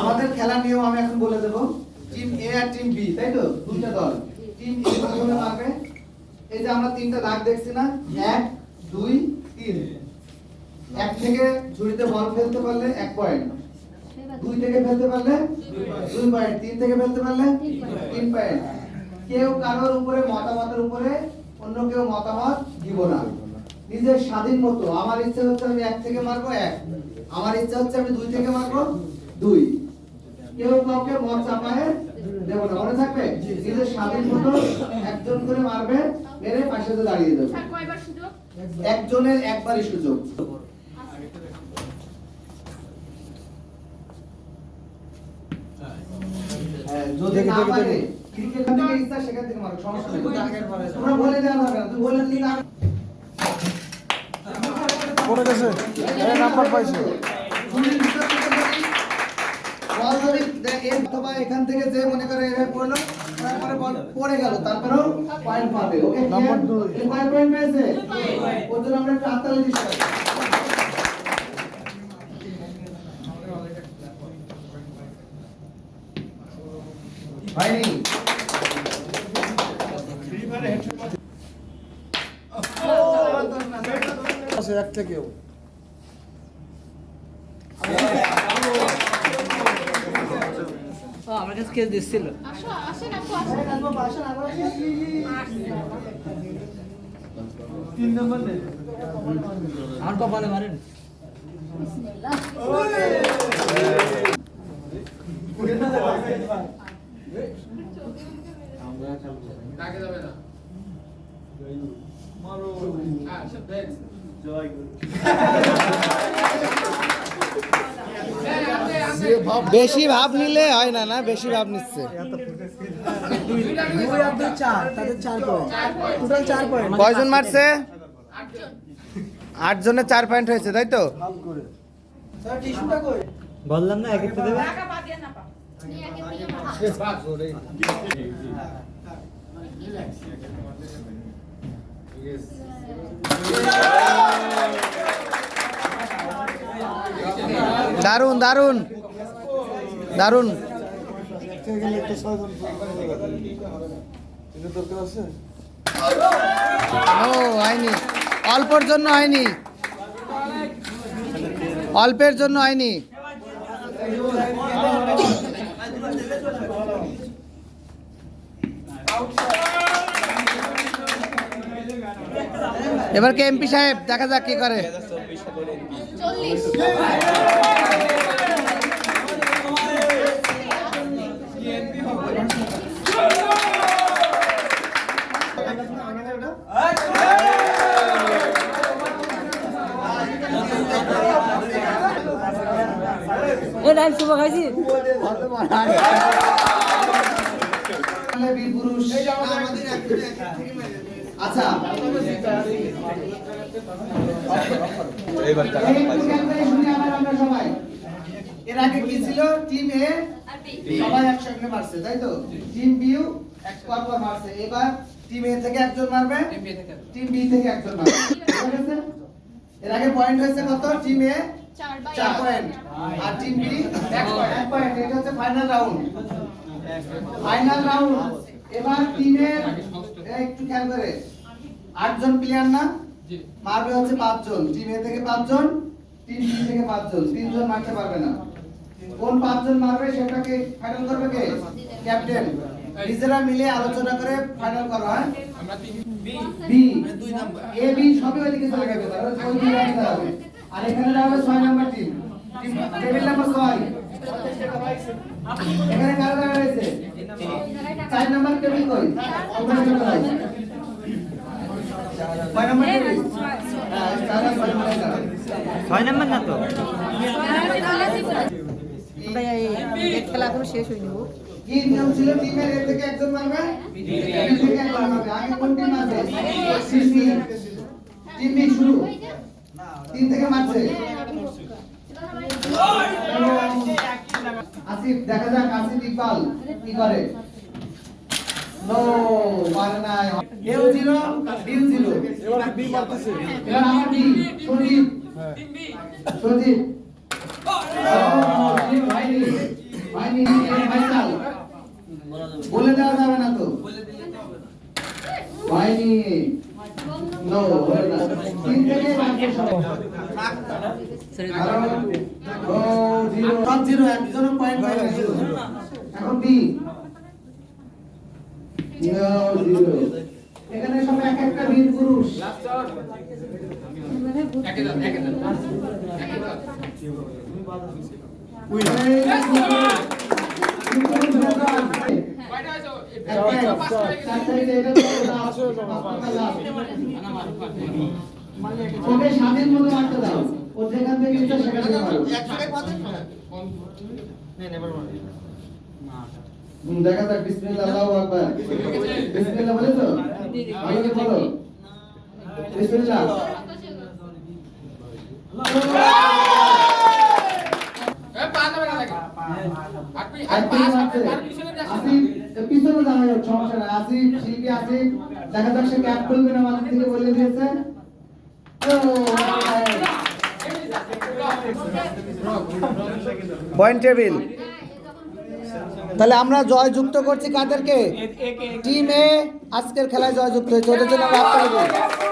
আমাদের খেলার নিয়ম আমি এখন বলে দেবো। টিম এ আর টিম বি তাই তো? দুইটা দল। টিম এ প্রথমে মারবে। এই যে আমরা তিনটা দাগ দেখছি না, এক, দুই, তিন। এক থেকে ঝুড়িতে বল ফেলতে পারলে এক পয়েন্ট দুই থেকে ফেলতে পারলে দুই পয়েন্ট তিন থেকে ফেলতে পারলে তিন পয়েন্ট কেউ কারোর উপরে মতামতের উপরে অন্য কেউ মতামত দিব না। নিজের স্বাধীন মতো। আমার ইচ্ছা হচ্ছে আমি এক থেকে মারবো, এক। আমার ইচ্ছা হচ্ছে আমি দুই থেকে মারবো, দুই। কেউ কাউকে মত চাপায় দেবো না। মনে থাকবে? নিজের স্বাধীন মতো একজন করে মারবে মেরে পাশে তো দাঁড়িয়ে দেবে। স্যার কয়বার সুযোগ? একজনের একবারই সুযোগ। হ্যাঁ, যদি না পারে ক্রিকেট থেকে ইচ্ছা সেখান থেকে মারো সমস্যা নেই। তোমরা বলে দেওয়া হবে না তুই বলে দিলি না। পড়ে গেছে নাম্বার পাইছে তুমি বিশ্বাস করতে পারি, বল যদি দে- অথবা এখান থেকে যে মনে করে এভাবে পড়ল তারপরে বল পড়ে গেল তারপরেও পয়েন্ট পাবে ওকে নাম্বার দুই। কয় পয়েন্ট পেয়েছে? ওর জন্য আমরা একটু হাততালি দিচ্ছি। হয়নি এক থেকেও। আমার কাছে কেস দিচ্ছিল আমার কপালে মারেন। বেশি ভাব নিলে হয় না না? বেশি ভাব নিচ্ছে। কয়জন মারছে? আট জনের চার পয়েন্ট হয়েছে তাই তো? বললাম না। দারুণ দারুণ দারুণ থেকে গেলে একটু ছয়জন এটা দরকার আছে ও হয়নি। অল্পর জন্য হয়নি। অল্পের জন্য হয়নি। এবার কে এমপি সাহেব দেখা যাক কি করে। চল্লিশ শুভ খাইছি। আচ্ছা আমরা সবাই। এর আগে কি ছিল? টিম এ সবাই একসঙ্গে মারছে তাই তো? টিম বিউ এক পর পর মারছে। এবার টিম এ থেকে একজন মারবে। টিম বি থেকে একজন। মারবে। ঠিক আছে? এর আগে পয়েন্ট হয়েছে কত? টিম এ চার পয়েন্ট। আর টিম বি এক পয়েন্ট। এটা হচ্ছে ফাইনাল রাউন্ড ফাইনাল রাউন্ড এবার টিমের একটু খেয়াল করে। আটজন প্লেয়ার না? মারবে হচ্ছে পাঁচজন। টিম এ থেকে পাঁচজন টিম বি থেকে পাঁচজন। তিনজন মারতে পারবে না। কোন পাঁচজন মারবে সেটাকে ফাইনাল করবে কে? ক্যাপ্টেন নিজেরা মিলে আলোচনা করে ফাইনাল করো হ্যাঁ? বি এ বি সবই ওইদিকে চলে যাবে। তাহলে ওই দুই রাখতে হবে। আর এখানে যাবে ছয় নাম্বার টিম। টেবিল নাম্বার ছয়। এখানে কারা কারা রয়েছে? চার নাম্বার টেবিল কই? তোমরা কেন নাই কয় নাম্বার টেবিল? ছয় নাম্বার কারা ছয় নাম্বার না তো? আমরা এই এক খেলা করে শেষ কি নিয়ম ছিল? টিমের এ থেকে একজন মারবে বি থেকে একজন মারবে। আগে কোন টিম আছে? টিম বি টিম বি শুরু তিন থেকে মারছে আসিফ দেখা যাক আসিফ ইকবাল কি করে। নো পারে না এও জিরো ডিউ জিরো এবার বি মারতেছে? এবার আমার বি সজীব। সজীব। ফাইসাল বলে দেওয়া যাবে না তো। হয়নি নো। হলো না। তিন থেকে পাঁচশো সব জিরো সব জিরো পয়েন্ট পায় এখন বি এখানে সব এক একটা বীর পুরুষ ওকে স্বাধীন মতো রাখতে দাও ও যেখান থেকে ইচ্ছা সেখান থেকে মারো। দেখা যাক বিসমিল্লাহ আল্লাহু আকবার। বিসমিল্লাহ বলে তো ভালো বলো। বিসমিল্লাহ। আছে। পিছনে যাওয়া সমস্যা নাই। আসিফ শিল্পী আসিফ দেখা যাক সে ক্যাপ খুলবে না মাঝে থেকে বলে দিয়েছে। পয়েন্ট টেবিল তাহলে আমরা জয় যুক্ত করছি কাদেরকে? টিম এ আজকের খেলায় জয় যুক্ত হয়েছে। ওদের জন্য আমরা।